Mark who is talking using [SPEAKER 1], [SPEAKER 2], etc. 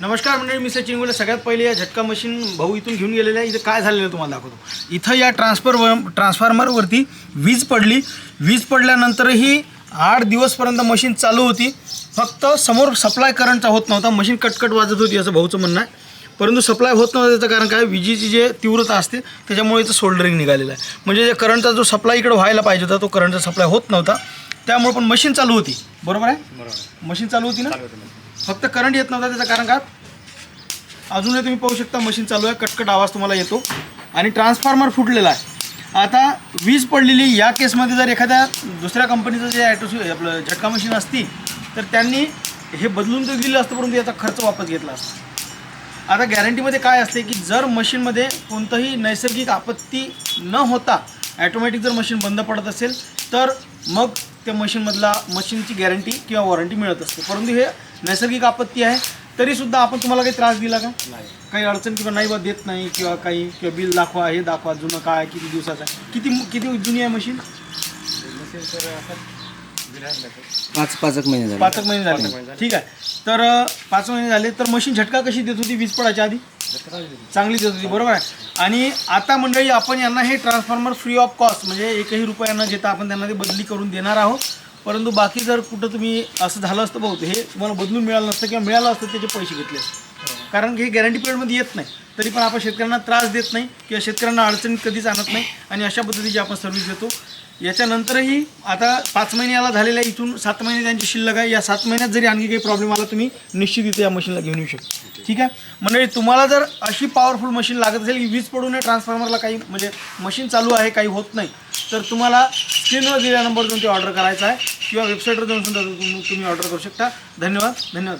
[SPEAKER 1] नमस्कार मंडळी मी सचिन गुले सगळ्यात पहिले या झटका मशीन भाऊ इथून घेऊन गेलेलं आहे. इथं काय झालेलं आहे तुम्हाला दाखवतो. इथं या ट्रान्सफर ट्रान्सफॉर्मरवरती वीज पडली. वीज पडल्यानंतरही आठ दिवसपर्यंत मशीन चालू होती. फक्त समोर सप्लाय करंटचा होत नव्हता. मशीन कटकट वाजत होती असं भाऊचं म्हणणं आहे. परंतु सप्लाय होत नव्हतं त्याचं कारण काय? विजेची जे तीव्रता असते त्याच्यामुळे इथं सोल्डरिंग निघालेलं आहे. म्हणजे जे करंटचा जो सप्लाय इकडे व्हायला पाहिजे होता तो करंटचा सप्लाय होत नव्हता. त्यामुळे पण मशीन चालू होती. बरोबर आहे?
[SPEAKER 2] बरोबर.
[SPEAKER 1] मशीन चालू होती ना? फक्त करंट येत नव्हता त्याचं कारण का? अजूनही तुम्ही पाहू शकता मशीन चालू आहे कटकट आवाज तुम्हाला येतो. आणि ट्रान्सफॉर्मर फुटलेला आहे. आता वीज पडलेली या केसमध्ये जर एखाद्या दुसऱ्या कंपनीचं जे ॲटो आपलं झटका मशीन असती तर त्यांनी हे बदलून तर दिलं असतं परंतु याचा खर्च वापस घेतला असतो. आता गॅरंटीमध्ये काय असते की जर मशीनमध्ये कोणतंही नैसर्गिक आपत्ती न होता ॲटोमॅटिक जर मशीन बंद पडत असेल तर मग त्या मशीनमधला मशीनची गॅरंटी किंवा वॉरंटी मिळत असते. परंतु हे नैसर्गिक आपत्ती आहे तरीसुद्धा आपण तुम्हाला काही त्रास दिला का?
[SPEAKER 2] नाही.
[SPEAKER 1] काही अडचण किंवा नाही बा देत नाही किंवा काही किंवा बिल दाखवा हे दाखवा जुनं काय आहे, किती दिवसाचं आहे? किती किती जुनी आहे मशीन
[SPEAKER 2] मशीन तर असं बिरायला
[SPEAKER 3] पाच पाच एक महिने झाले.
[SPEAKER 1] पाच एक महिने झाले.
[SPEAKER 2] महिने झाले.
[SPEAKER 1] ठीक आहे. तर अं, पाच महिने झाले तर मशीन झटका कशी देत होती? वीज पडायच्या आधी? चांगली देत होती बरोबर आहे. आणि आता मंडळी आपण यांना हे ट्रान्सफॉर्मर फ्री ऑफ कॉस्ट म्हणजे एकही रुपया न घेता आपण त्यांना ते बदली करून देणार आहोत. परंतु बाकी जर कुठं तुम्ही असं झालं असतं बहुत हे तुम्हाला बदलून मिळालं नसतं किंवा मिळालं असतं त्याचे पैसे घेतले असते. कारण हे गॅरंटी पिरियडमध्ये येत नाही. तरी पण आपण शेतकऱ्यांना त्रास देत नाही किंवा शेतकऱ्यांना अडचणीत कधीच आणत नाही. आणि अशा पद्धतीची आपण सर्व्हिस देतो. याच्यानंतरही आता पाच महिने याला झालेल्या इथून सात महिने त्यांची शिल्लक आहे. या सात महिन्यात जरी आणखी काही प्रॉब्लेम आला तुम्ही निश्चित इथे या मशीनला घेऊन येऊ शकता. ठीक आहे? म्हणजे तुम्हाला जर अशी पॉवरफुल मशीन लागत असेल की वीज पडून या ट्रान्सफॉर्मरला काही म्हणजे मशीन चालू आहे काही होत नाही तर तुम्हाला स्क्रीनवर दिलेल्या नंबर ते ऑर्डर करायचा आहे. किंवा वेबसाईटवर जाऊन सुद्धा तुम्ही ऑर्डर करू शकता. धन्यवाद. धन्यवाद.